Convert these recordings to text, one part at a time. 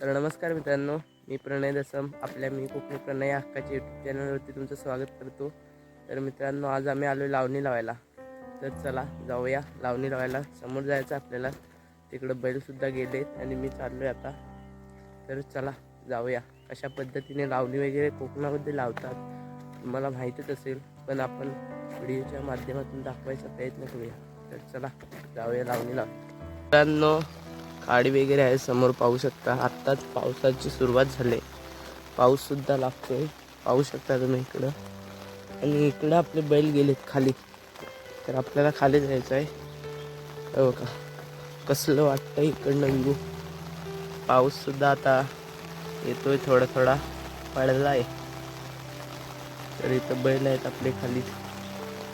तर नमस्कार मित्रांनो मी प्रणय दसम आपल्या मी कोकणी प्रणय अक्काच्या यूट्यूब चॅनलवरती तुमचं स्वागत करतो. तर मित्रांनो आज आम्ही आलो लावणी लावायला. तर चला जाऊया लावणी लावायला. समोर जायचं आपल्याला. तिकडं बैलसुद्धा गेलेत आणि मी चाललो आहे आता. तर चला जाऊया. अशा पद्धतीने लावणी वगैरे कोकणामध्ये लावतात. तुम्हाला माहितीच असेल पण आपण व्हिडिओच्या माध्यमातून दाखवायचा प्रयत्न करूया. तर चला जाऊया लावणी लाव मित्रांनो आडी वगैरे आहे समोर पाहू शकता. आत्ताच पावसाची सुरुवात झाली. पाऊससुद्धा लागतो लागतोय. पाहू शकता तुम्ही इकडं. आणि इकडं आपले बैल गेलेत खाली. तर आपल्याला खाली जायचं आहे. हो का कसलं वाटतं इकडनं व्ह्यू पाऊससुद्धा आता येतोय थोडा थोडा. पडला आहे तर इथं बैल आहेत आपले खाली.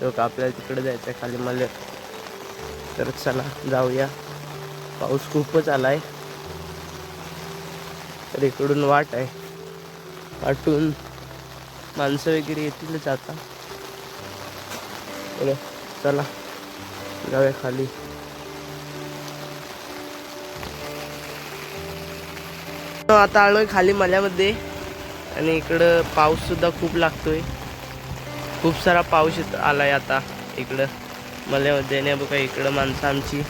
तो का आपल्याला तिकडे जायचं आहे खाली मला. तर चला जाऊया. पाऊस खूपच आलाय. तर इकडून वाट आहे. वाटून माणसं वगैरे येतीलच आता. चला जाऊया खाली. आता आलोय खाली मल्यामध्ये आणि इकडं पाऊस सुद्धा खूप लागतोय. खूप सारा पाऊस आला आलाय आता इकडं मल्यामध्ये. आणि बघा इकडं माणसं आमची.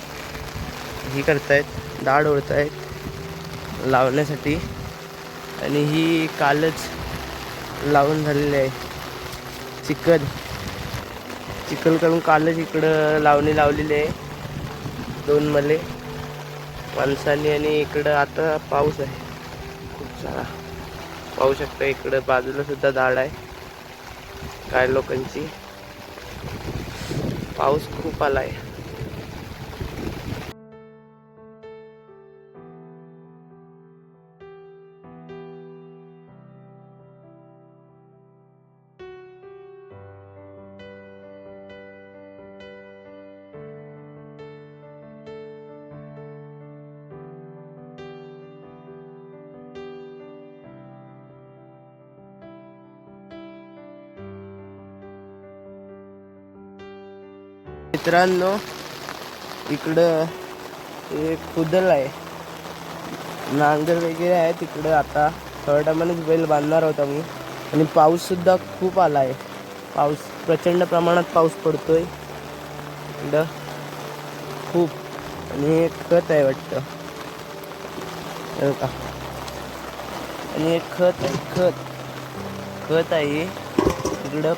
ही करतायत दाढ ओढतायत लावण्यासाठी. आणि ही कालच लावून झालेली आहे. चिखल. चिखल करून कालच इकडं लावणी लावलेली आहे. दोन मले. माणसांनी आणि इकडं आता पाऊस आहे. खूप सारा. पाहू शकता इकडं बाजूला सुद्धा झाड आहे. काय लोकांची. पाऊस खूप आला आहे मित्रांनो इकडं एक कुदल आहे. नांगर वगैरे आहे तिकडं. आता थोड्या टायमानेच बैल बांधणार होता मी आणि पाऊससुद्धा खूप आला आहे. पाऊस प्रचंड प्रमाणात पाऊस पडतो आहे इकडं खूप. आणि एक खत आहे वाटतं. का आणि एक खत आहे खत. खत आहे. इकडं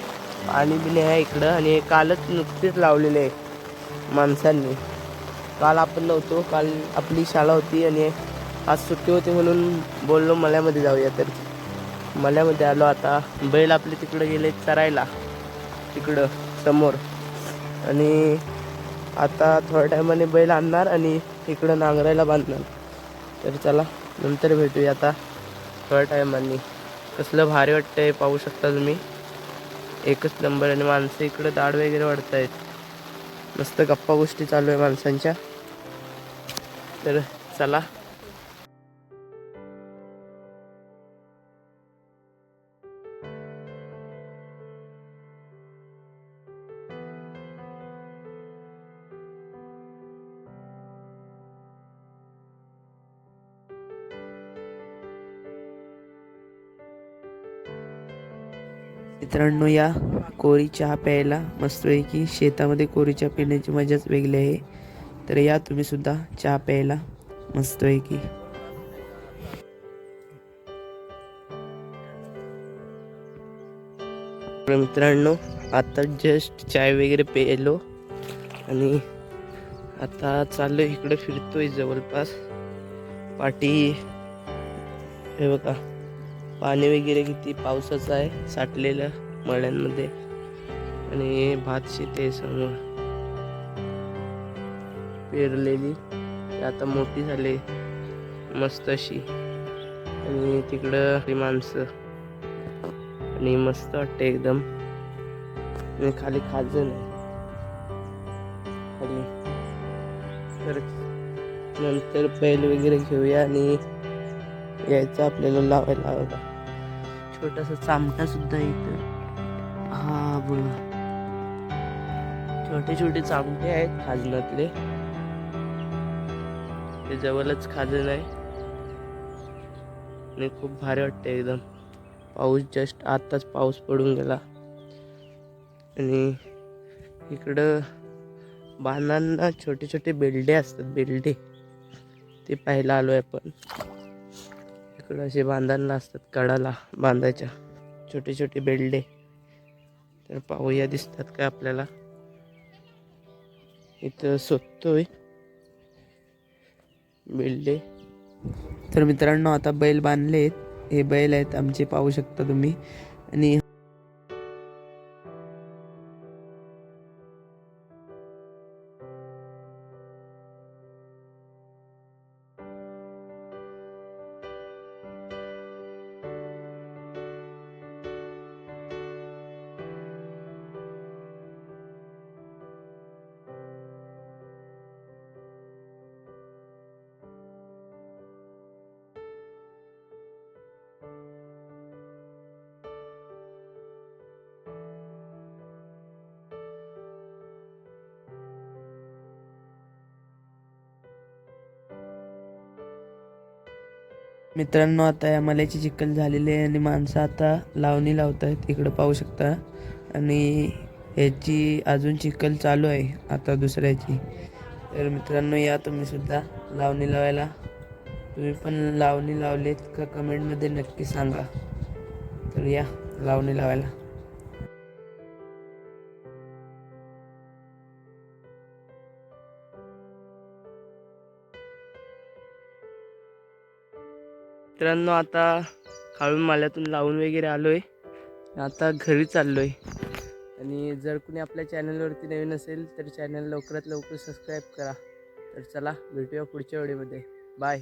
पाणी बिले आहे इकडं आणि हे कालच नुकतेच लावलेले आहे माणसांनी. काल आपण नव्हतो काल आपली शाळा होती आणि आज सुट्टी होती म्हणून बोललो मल्यामध्ये जाऊया तर. मल्यामध्ये आलो आता. बैल आपले तिकडे गेले चरायला. तिकडं समोर. आणि आता थोड्या टायमाने बैल आणणार आणि इकडं नांगरायला बांधणार. तर चला नंतर भेटूया आता थोड्या टायमाने. कसलं भारी वाटतंय पाहू शकता तुम्ही. एकच नंबर आणि माणसं इकडं दाढ वगैरे वाढत आहेत मस्त गप्पा गोष्टी चालू आहे माणसांच्या. तर चला. मित्रांनो या कोरी चहा प्यायला मस्त आहे की शेतामध्ये कोरी चहा पिण्याची मजाच वेगळी आहे. तर या तुम्ही सुद्धा चहा प्यायला मस्त आहे की. मित्रांनो आता जस्ट चाय वगैरे प्यायलो. आणि आता चाललो इकडे फिरतोय जवळपास. पाठी हे बघा. पाणी वगैरे किती पावसाचं आहे साठलेलं मळ्यांमध्ये. आणि भात शेती आहे समोर. पेरलेली. आता मोठी झाली. मस्त अशी. आणि तिकडं माणसं. आणि मस्त वाटते एकदम. आणि खाली खाजन आहे. खाली. तर नंतर बैल वगैरे घेऊया आणि यायचं आपल्याला लावायला हवं. छोटासा चामटा सुद्धा इथं. हा बघा छोटे छोटे चामटे आहेत खाजनातले. ते जवळच खाजन आहे. आणि खूप भारी वाटते एकदम. पाऊस जस्ट आत्ताच पाऊस पडून गेला. आणि इकडं बांधांना छोटे छोटे बेल्डे असतात बेल्डे. ते पाहायला आलो आहे आपण. इकडं असे बांधायला असतात कडाला बांधायच्या. छोटे छोटे बेल्डे तर पाहूया दिसतात काय आपल्याला. इथं सोधतोय बेल्डे तर मित्रांनो आता बैल बांधलेत. हे बैल आहेत आमचे पाहू शकता तुम्ही. आणि मित्रांनो आता या मल्याची चिखल झालेली आहे आणि माणसं आता लावणी लावत आहेत इकडं पाहू शकता. आणि ह्याची अजून चिखल चालू आहे आता दुसऱ्याची. तर मित्रांनो या तुम्ही सुद्धा लावणी लावायला. तुम्ही पण लावणी लावलेत का कमेंटमध्ये नक्की सांगा. तर या लावणी लावायला. मित्रांनो आता खाळून माल्यातून लावून वगैरे आलो आहे आता घरी चाललो आहे आणि जर कुणी आपल्या चॅनलवरती नवीन असेल तर चॅनल लवकरात लवकर सबस्क्राईब करा. तर चला भेटूया पुढच्या वेळेमध्ये बाय